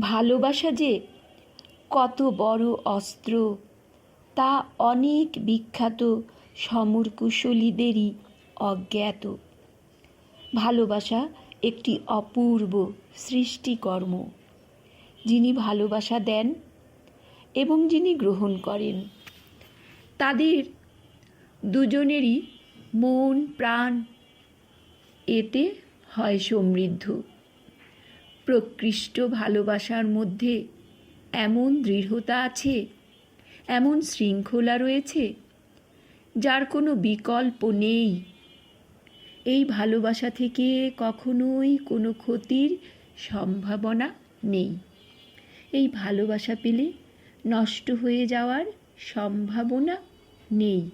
ভালোবাসা যে কত বড় অস্ত্র, তা অনেক বিখ্যাত সমর কুশলীদেরই অজ্ঞাত। ভালোবাসা একটি অপূর্ব সৃষ্টিকর্ম। যিনি ভালোবাসা দেন এবং যিনি গ্রহণ করেন, তাদের দুজনেরই মন, প্রাণ, এতে হয় সমৃদ্ধ। প্রকৃষ্ট ভালোবাসার মধ্যে এমন দৃঢ়তা আছে, এমন শৃঙ্খলা রয়েছে, যার কোনো বিকল্প নেই। এই ভালোবাসা থেকে কখনোই কোনো ক্ষতির সম্ভাবনা নেই। এই ভালোবাসা পেলে নষ্ট হয়ে যাওয়ার সম্ভাবনা নেই।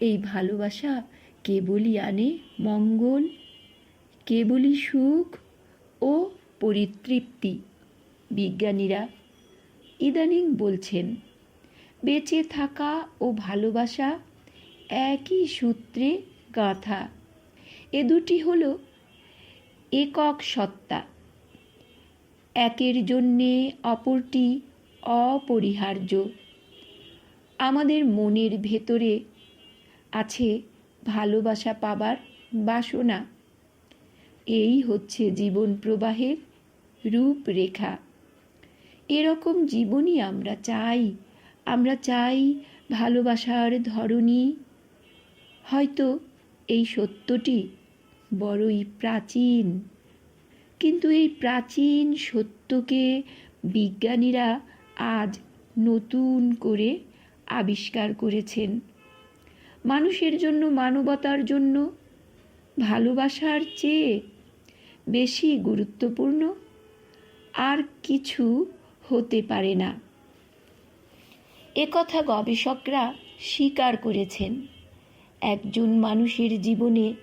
এই ভালোবাসা কেবলই আনে মঙ্গল, কেবলই সুখ ও পরিতৃপ্তি। বিজ্ঞানীরা ইদানিং বলছেন, বেঁচে থাকা ও ভালোবাসা একই সূত্রে গাঁথা। এ দুটি হল একক সত্তা। একের জন্যে অপরটি অপরিহার্য। আমাদের মনের ভেতরে আছে ভালোবাসা পাবার বাসনা। এই হচ্ছে জীবন প্রবাহের রূপরেখা। এরকম জীবনই আমরা চাই। আমরা চাই ভালোবাসার ধরনী হয়তো এই সত্যটি বড়ই প্রাচীন। কিন্তু এই প্রাচীন সত্যকে বিজ্ঞানীরা আজ নতুন করে আবিষ্কার করেছেন। মানুষের জন্য, মানবতার জন্য, ভালোবাসার চেয়ে বেশি গুরুত্বপূর্ণ, আর কিছু হতে পারে না। একথা গবেষকরা স্বীকার করেছেন। একজন মানুষের জীবনে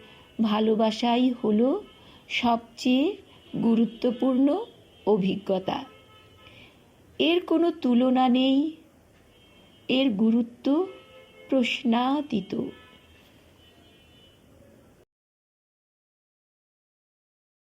ভালোবাসাই হলো সবচেয়ে গুরুত্বপূর্ণ অভিজ্ঞতা। এর কোনো তুলনা নেই, এর গুরুত্ব প্রশ্নাতীত।